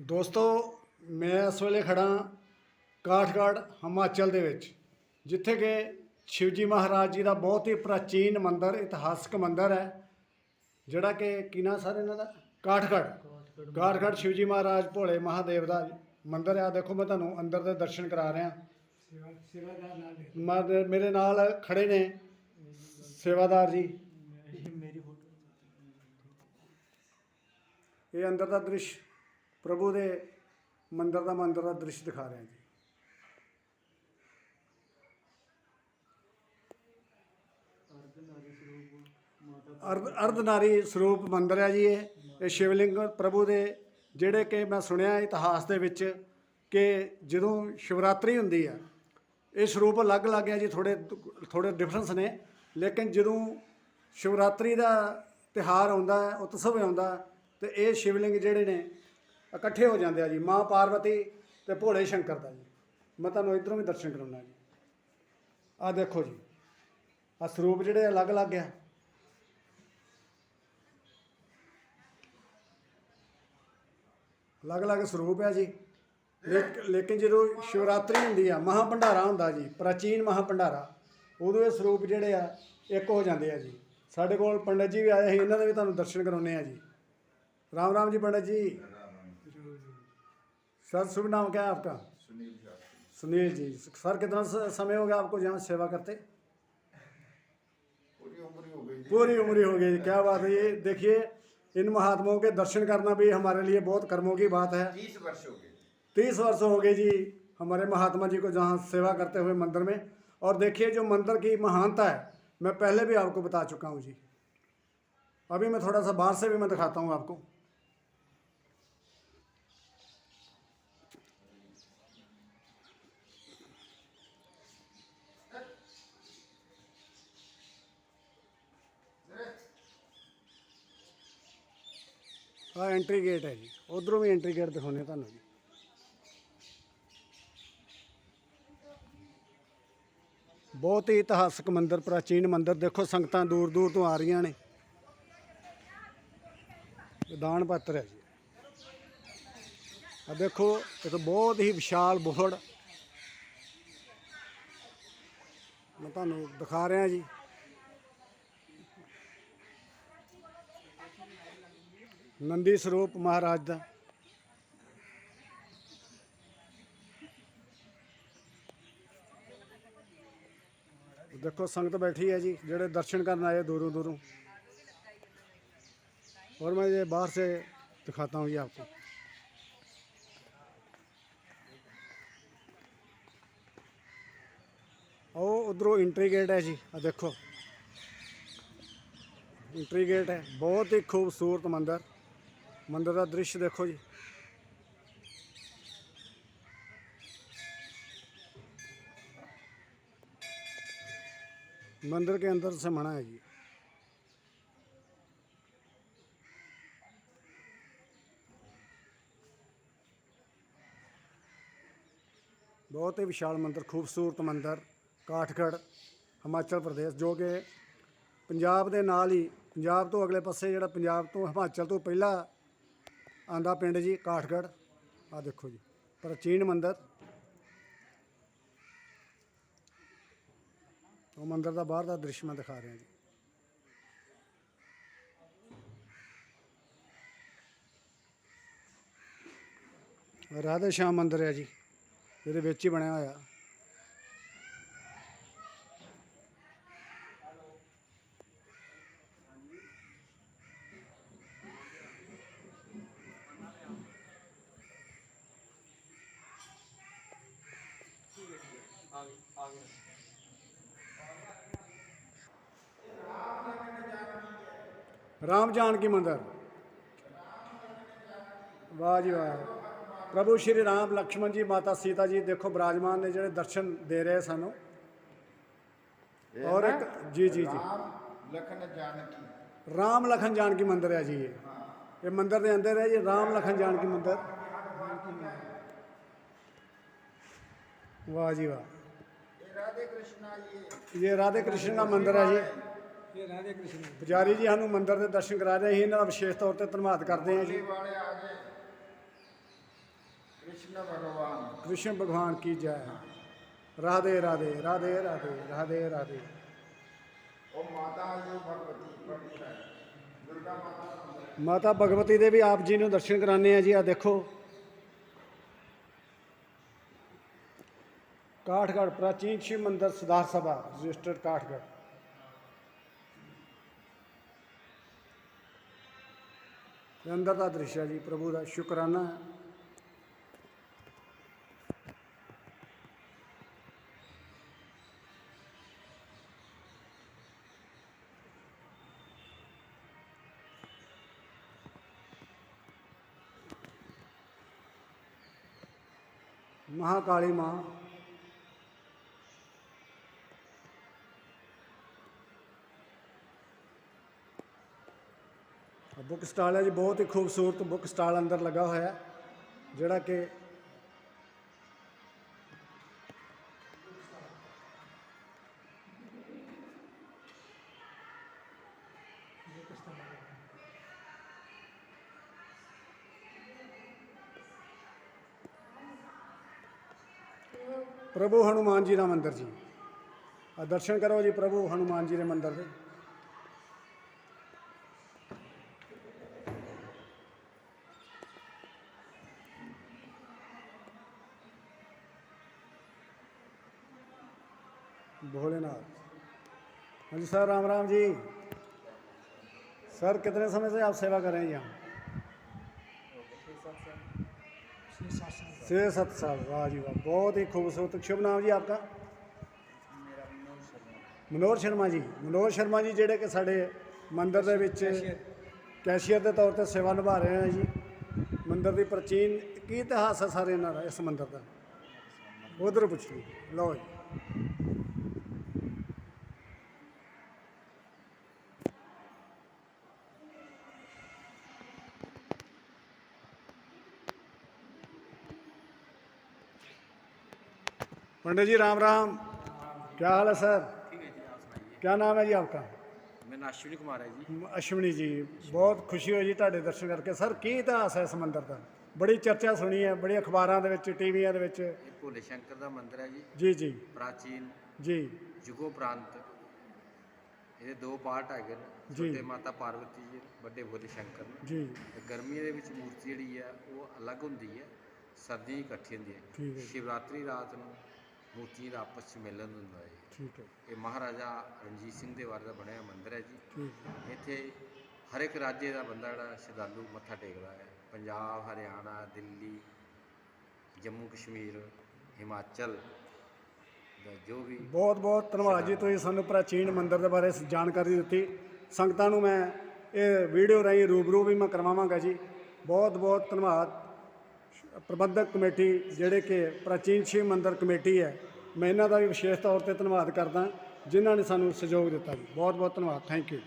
ਦੋਸਤੋ ਮੈਂ ਇਸ ਵੇਲੇ ਖੜਾ ਕਾਠਗੜ੍ਹ ਹਿਮਾਚਲ ਦੇ ਵਿੱਚ ਜਿੱਥੇ ਕਿ ਸ਼ਿਵਜੀ ਮਹਾਰਾਜ ਜੀ ਦਾ ਬਹੁਤ ਹੀ ਪ੍ਰਾਚੀਨ ਮੰਦਿਰ ਇਤਿਹਾਸਕ ਮੰਦਿਰ ਹੈ ਜਿਹੜਾ ਕਿ ਕੀ ਨਾਂ ਸਰ ਇਹਨਾਂ ਦਾ? ਕਾਠਗੜ੍ਹ। ਕਾਠਗੜ੍ਹ ਸ਼ਿਵਜੀ ਮਹਾਰਾਜ ਭੋਲੇ ਮਹਾਦੇਵ ਦਾ ਮੰਦਿਰ ਆ ਦੇਖੋ ਮੈਂ ਤੁਹਾਨੂੰ ਅੰਦਰ ਦੇ ਦਰਸ਼ਨ ਕਰਾ ਰਿਹਾ। ਸੇਵਾਦਾਰ ਮੇਰੇ ਨਾਲ ਖੜੇ ਨੇ ਸੇਵਾਦਾਰ ਜੀ। ਮੇਰੀ ਫੋਟੋ। ਇਹ ਅੰਦਰ ਦਾ ਦ੍ਰਿਸ਼। ਪ੍ਰਭੂ ਦੇ ਮੰਦਰ ਦਾ ਮੰਦਰ ਦਾ ਦ੍ਰਿਸ਼ ਦਿਖਾ ਰਿਹਾ ਜੀ। ਅਰਧਨਾਰੀ ਅਰਧ, ਅਰਧਨਾਰੀ ਸਰੂਪ ਮੰਦਰ ਹੈ ਜੀ ਇਹ। ਇਹ ਸ਼ਿਵਲਿੰਗ ਪ੍ਰਭੂ ਦੇ ਜਿਹੜੇ ਕਿ ਮੈਂ ਸੁਣਿਆ ਇਤਿਹਾਸ ਦੇ ਵਿੱਚ ਕਿ ਜਦੋਂ ਸ਼ਿਵਰਾਤਰੀ ਹੁੰਦੀ ਆ, ਇਹ ਸਰੂਪ ਅਲੱਗ ਅਲੱਗ ਹੈ ਜੀ ਥੋੜੇ ਥੋੜੇ ਡਿਫਰੈਂਸ ਨੇ। ਲੇਕਿਨ ਜਦੋਂ ਸ਼ਿਵਰਾਤਰੀ ਦਾ ਤਿਹਾਰ ਆਉਂਦਾ ਉਤਸਵ ਆਉਂਦਾ ਤੇ ਇਹ ਸ਼ਿਵਲਿੰਗ ਜਿਹੜੇ ਨੇ ਇਕੱਠੇ ਹੋ ਜਾਂਦੇ ਆ ਜੀ, ਮਾਂ ਪਾਰਵਤੀ ਤੇ ਭੋਲੇ ਸ਼ੰਕਰ ਦਾ ਜੀ। ਮੈਂ ਤੁਹਾਨੂੰ ਇਧਰੋਂ ਵੀ ਦਰਸ਼ਨ ਕਰਾਉਣਾ ਜੀ। ਆ ਦੇਖੋ ਜੀ, ਆ ਸਰੂਪ ਜਿਹੜੇ ਅਲੱਗ-ਅਲੱਗ ਆ। ਅਲੱਗ-ਅਲੱਗ ਸਰੂਪ ਆ ਜੀ। ਲੇਕ- ਲੇਕਿਨ ਜਦੋਂ ਸ਼ਿਵਰਾਤਰੀ ਹੁੰਦੀ ਆ ਮਹਾ ਭੰਡਾਰਾ ਹੁੰਦਾ ਜੀ, ਪ੍ਰਾਚੀਨ ਮਹਾ ਭੰਡਾਰਾ ਉਦੋਂ ਇਹ ਸਰੂਪ ਜਿਹੜੇ ਆ, ਇੱਕ ਹੋ ਜਾਂਦੇ ਆ ਜੀ। ਸਾਡੇ ਕੋਲ ਪੰਡਤ ਜੀ ਵੀ ਆਏ ਸੀ, ਇਹਨਾਂ ਦੇ ਵੀ ਤੁਹਾਨੂੰ ਦਰਸ਼ਨ ਕਰਾਉਣੇ ਆ ਜੀ। ਰਾਮ ਰਾਮ ਜੀ ਪੰਡਤ ਜੀ। सर शुभ नाम क्या है आपका? सुनील सुनील जी। सर कितना समय हो गया आपको यहाँ सेवा करते? पूरी उम्र हो गई जी। पूरी उम्र गई। क्या बात है ये। देखिए इन महात्माओं के दर्शन करना भी हमारे लिए बहुत कर्मों की बात है। तीस वर्ष हो गए। तीस वर्ष हो गए जी हमारे महात्मा जी को जहाँ सेवा करते हुए मंदिर में। और देखिए जो मंदिर की महानता है मैं पहले भी आपको बता चुका हूँ जी। अभी मैं थोड़ा सा बाहर से भी मैं दिखाता हूँ आपको। ਆ ਐਂਟਰੀ ਗੇਟ ਹੈ ਜੀ। ਉਧਰੋਂ ਵੀ ਐਂਟਰੀ ਗੇਟ ਦਿਖਾਉਣੇ ਤੁਹਾਨੂੰ ਜੀ। ਬਹੁਤ ਹੀ ਇਤਿਹਾਸਕ ਮੰਦਿਰ, ਪ੍ਰਾਚੀਨ ਮੰਦਿਰ। ਦੇਖੋ, ਸੰਗਤਾਂ ਦੂਰ ਦੂਰ ਤੋਂ ਆ ਰਹੀਆਂ ਨੇ। ਦਾਨ ਪਾਤਰ ਹੈ ਜੀ। ਆ ਦੇਖੋ, ਇਹ ਤਾਂ ਬਹੁਤ ਹੀ ਵਿਸ਼ਾਲ ਬੋਹੜ। ਮੈਂ ਤੁਹਾਨੂੰ ਦਿਖਾ ਰਿਹਾ ਜੀ। ਨੰਦੀ ਸਰੂਪ ਮਹਾਰਾਜ ਦਾ ਦੇਖੋ ਸੰਗਤ बैठी है जी ਜਿਹੜੇ दर्शन ਕਰਨ आए दूरों दूरों और मैं ये बाहर से दिखाता हूँ ये आपको ਉਹ ਉਧਰੋਂ ਐਂਟਰੀ ਗੇਟ ਹੈ ਜੀ ਆ ਦੇਖੋ ਐਂਟਰੀ ਗੇਟ ਹੈ ਬਹੁਤ ਹੀ ਖੂਬਸੂਰਤ ਮੰਦਿਰ ਮੰਦਿਰ ਦਾ ਦ੍ਰਿਸ਼ ਦੇਖੋ ਜੀ मंदिर के अंदर से मना है जी ਬਹੁਤ ਹੀ ਵਿਸ਼ਾਲ ਮੰਦਿਰ ਖੂਬਸੂਰਤ ਮੰਦਿਰ ਕਾਠਗੜ੍ਹ ਹਿਮਾਚਲ ਪ੍ਰਦੇਸ਼ ਜੋ ਕਿ ਪੰਜਾਬ ਦੇ ਨਾਲ ਹੀ ਪੰਜਾਬ ਤੋਂ ਅਗਲੇ ਪਾਸੇ ਜਿਹੜਾ ਪੰਜਾਬ ਤੋਂ ਹਿਮਾਚਲ ਤੋਂ ਪਹਿਲਾ ਆਂਦਾ ਪਿੰਡ ਜੀ, ਕਾਠਗੜ੍ਹ। ਆ ਦੇਖੋ ਜੀ, ਪ੍ਰਾਚੀਨ ਮੰਦਿਰ। ਉਹ ਮੰਦਿਰ ਦਾ ਬਾਹਰ ਦਾ ਦ੍ਰਿਸ਼ ਮੈਂ ਦਿਖਾ ਰਿਹਾ ਜੀ। ਰਾਧੇ ਸ਼ਾਮ ਮੰਦਿਰ ਹੈ ਜੀ, ਇਹਦੇ ਵਿੱਚ ਹੀ ਬਣਿਆ ਹੋਇਆ। ਰਾਮ ਜਾਨਕੀ ਮੰਦਰ। ਵਾਹ ਜੀ ਵਾਹ। ਪ੍ਰਭੂ ਸ਼੍ਰੀ ਰਾਮ ਲక్ష్మణ ਜੀ ਮਾਤਾ ਸੀਤਾ ਜੀ ਦੇਖੋ ਬਰਾਜਮਾਨ ਨੇ ਜਿਹੜੇ ਦਰਸ਼ਨ ਦੇ ਰਹੇ ਸਾਨੂੰ। ਔਰ ਇੱਕ ਜੀ ਜੀ ਜੀ। ਰਾਮ ਲਖਨ ਜਾਨਕੀ। ਮੰਦਰ ਹੈ ਜੀ ਇਹ। ਇਹ ਮੰਦਿਰ ਦੇ ਅੰਦਰ ਹੈ ਜੀ ਰਾਮ ਲਖਨ ਜਾਨਕੀ ਮੰਦਰ। ਵਾਹ ਜੀ ਵਾਹ। ਇਹ ਰਾਧੇ ਕ੍ਰਿਸ਼ਨ ਜੀ ਇਹ ਰਾਧੇ ਕ੍ਰਿਸ਼ਨ ਦਾ ਮੰਦਿਰ ਹੈ ਜੀ। ਇਹ ਪੁਜਾਰੀ ਜੀ ਸਾਨੂੰ ਮੰਦਰ ਦੇ ਦਰਸ਼ਨ ਕਰਾ ਰਹੇ ਸੀ ਇਹਨਾਂ ਦਾ ਵਿਸ਼ੇਸ਼ ਤੌਰ ਤੇ ਧੰਨਵਾਦ ਕਰਦੇ ਹਾਂ ਜੀ। ਕ੍ਰਿਸ਼ਨ ਭਗਵਾਨ। ਕੀ ਜੈ। ਰਾਧੇ ਰਾਧੇ ਰਾਧੇ ਰਾਧੇ ਰਾਧੇ ਰਾਧੇ। ਉਹ ਮਾਤਾ ਜੋ ਭਗਵਤੀ ਮਾਤਾ ਭਗਵਤੀ ਦੇ ਵੀ ਆਪ ਜੀ ਨੂੰ ਦਰਸ਼ਨ ਕਰਾਣੇ ਆ ਜੀ ਆ ਦੇਖੋ। ਕਾਠਗੜ ਪ੍ਰਾਚੀਨ ਸ਼ਿਵ ਮੰਦਰ ਸੁਧਾਰ ਸਭਾ ਰਜਿਸਟਰਡ ਕਾਠਗੜ ਇਹ ਅੰਦਰ ਦਾ ਦ੍ਰਿਸ਼ ਹੈ ਜੀ ਪ੍ਰਭੂ ਦਾ ਸ਼ੁਕਰਾਨਾ। ਹੈ ਮਹਾਕਾਲੀ ਮਾਂ ਬੁੱਕ ਸਟਾਲ ਹੈ ਜੀ, ਬਹੁਤ ਹੀ ਖੂਬਸੂਰਤ ਬੁੱਕ ਸਟਾਲ ਅੰਦਰ ਲੱਗਾ ਹੋਇਆ ਜਿਹੜਾ ਕਿ ਪ੍ਰਭੂ ਹਨੂਮਾਨ ਜੀ ਦਾ ਮੰਦਿਰ ਜੀ। ਆ ਦਰਸ਼ਨ ਕਰੋ ਜੀ, ਪ੍ਰਭੂ ਹਨੂਮਾਨ ਜੀ ਦੇ ਮੰਦਿਰ ਦੇ। भोलेनाथ हाँ जी सर राम राम जी सर कितने समय से आप सेवा कर रहे हैं यहाँ छः सात साल छः सात साल वाह जी वाह बहुत ही खूबसूरत शुभ नाम जी आपका ਮਨੋਹਰ ਸ਼ਰਮਾ ਜੀ ਮਨੋਹਰ ਸ਼ਰਮਾ ਜੀ ਜਿਹੜੇ ਕਿ ਸਾਡੇ ਮੰਦਿਰ ਦੇ ਵਿੱਚ ਕੈਸ਼ੀਅਰ ਦੇ ਤੌਰ ਤੇ ਸੇਵਾ ਨਿਭਾ ਰਹੇ ਆ ਜੀ ਮੰਦਿਰ ਦੀ ਪ੍ਰਾਚੀਨ ਕੀ ਇਤਿਹਾਸ ਹੈ ਸਾਰੇ ਇਹਨਾਂ ਦਾ ਇਸ ਮੰਦਿਰ ਦਾ ਉਧਰ ਪੁੱਛ ਲਓ ਲਓ ਜੀ पंडित जी राम राम क्या हाल है सर ठीक है जी आप सुनाइए क्या नाम है जी आपका मेरा नाम अश्विनी कुमार है जी ਅਸ਼ਵਨੀ ਜੀ ਬਹੁਤ ਖੁਸ਼ੀ ਹੋਈ ਜੀ ਤੁਹਾਡੇ ਦਰਸ਼ਨ ਕਰਕੇ ਸਰ ਕੀ ਇਤਿਹਾਸ ਹੈ ਇਸ ਮੰਦਿਰ ਦਾ ਬੜੀ ਚਰਚਾ ਸੁਣੀ ਹੈ ਬੜੀ ਅਖਬਾਰਾਂ ਦੇ ਵਿੱਚ ਟੀਵੀਆਂ ਦੇ ਵਿੱਚ ਇਹ ਭੋਲੇ ਸ਼ੰਕਰ ਦਾ ਮੰਦਿਰ ਹੈ ਜੀ ਜੀ ਜੀ ਪ੍ਰਾਚੀਨ ਜੀ ਯੁਗੋ ਪ੍ਰਾਂਤ ਇਹਦੇ ਦੋ ਪਾਰਟ ਹੈਗੇ ਨੇ ਜੀ। ਛੋਟੇ ਮਾਤਾ ਪਾਰਵਤੀ ਜੀ ਵੱਡੇ ਭੋਲੇ ਸ਼ੰਕਰ ਨੇ ਜੀ ਤੇ ਗਰਮੀਆਂ ਦੇ ਵਿੱਚ ਮੂਰਤੀ ਜਿਹੜੀ ਹੈ ਉਹ ਅਲੱਗ ਹੁੰਦੀ ਹੈ ਸਰਦੀਆਂ 'ਚ ਇਕੱਠੀ ਹੁੰਦੀ ਠੀਕ ਹੈ ਹੈ ਜੀ। ਸ਼ਿਵਰਾਤਰੀ ਰਾਤ ਨੂੰ ਮੂਰਤੀਆਂ ਦਾ ਆਪਸ 'ਚ ਮਿਲਨ ਹੁੰਦਾ ਹੈ। ਠੀਕ ਹੈ। ਇਹ ਮਹਾਰਾਜਾ ਰਣਜੀਤ ਸਿੰਘ ਦੇ ਵਾਰ ਦਾ ਬਣਿਆ ਮੰਦਿਰ ਹੈ ਜੀ। ਠੀਕ ਹੈ। ਇੱਥੇ ਹਰ ਇੱਕ ਰਾਜੇ ਦਾ ਬੰਦਾ ਜਿਹੜਾ ਸ਼ਰਧਾਲੂ ਮੱਥਾ ਟੇਕਦਾ ਹੈ। ਪੰਜਾਬ ਹਰਿਆਣਾ ਦਿੱਲੀ ਜੰਮੂ ਕਸ਼ਮੀਰ ਹਿਮਾਚਲ ਦਾ ਜੋ ਵੀ ਬਹੁਤ ਬਹੁਤ ਧੰਨਵਾਦ ਜੀ ਤੁਸੀਂ ਸਾਨੂੰ ਪ੍ਰਾਚੀਨ ਮੰਦਿਰ ਦੇ ਬਾਰੇ ਜਾਣਕਾਰੀ ਦਿੱਤੀ। ਸੰਗਤਾਂ ਨੂੰ ਮੈਂ ਇਹ ਵੀਡੀਓ ਰਾਹੀਂ ਰੂਬਰੂ ਵੀ ਮੈਂ ਕਰਵਾਵਾਂਗਾ ਜੀ। ਬਹੁਤ ਬਹੁਤ ਧੰਨਵਾਦ। ਪ੍ਰਬੰਧਕ ਕਮੇਟੀ ਜਿਹੜੇ ਕਿ ਪ੍ਰਾਚੀਨ ਸ਼ਿਵ ਮੰਦਿਰ ਕਮੇਟੀ ਹੈ, ਮੈਂ ਇਹਨਾਂ ਦਾ ਵੀ ਵਿਸ਼ੇਸ਼ ਤੌਰ ਤੇ ਧੰਨਵਾਦ ਕਰਦਾ, ਜਿਨ੍ਹਾਂ ਨੇ ਸਾਨੂੰ ਸਹਿਯੋਗ ਦਿੱਤਾ ਜੀ। ਬਹੁਤ ਬਹੁਤ ਧੰਨਵਾਦ। Thank you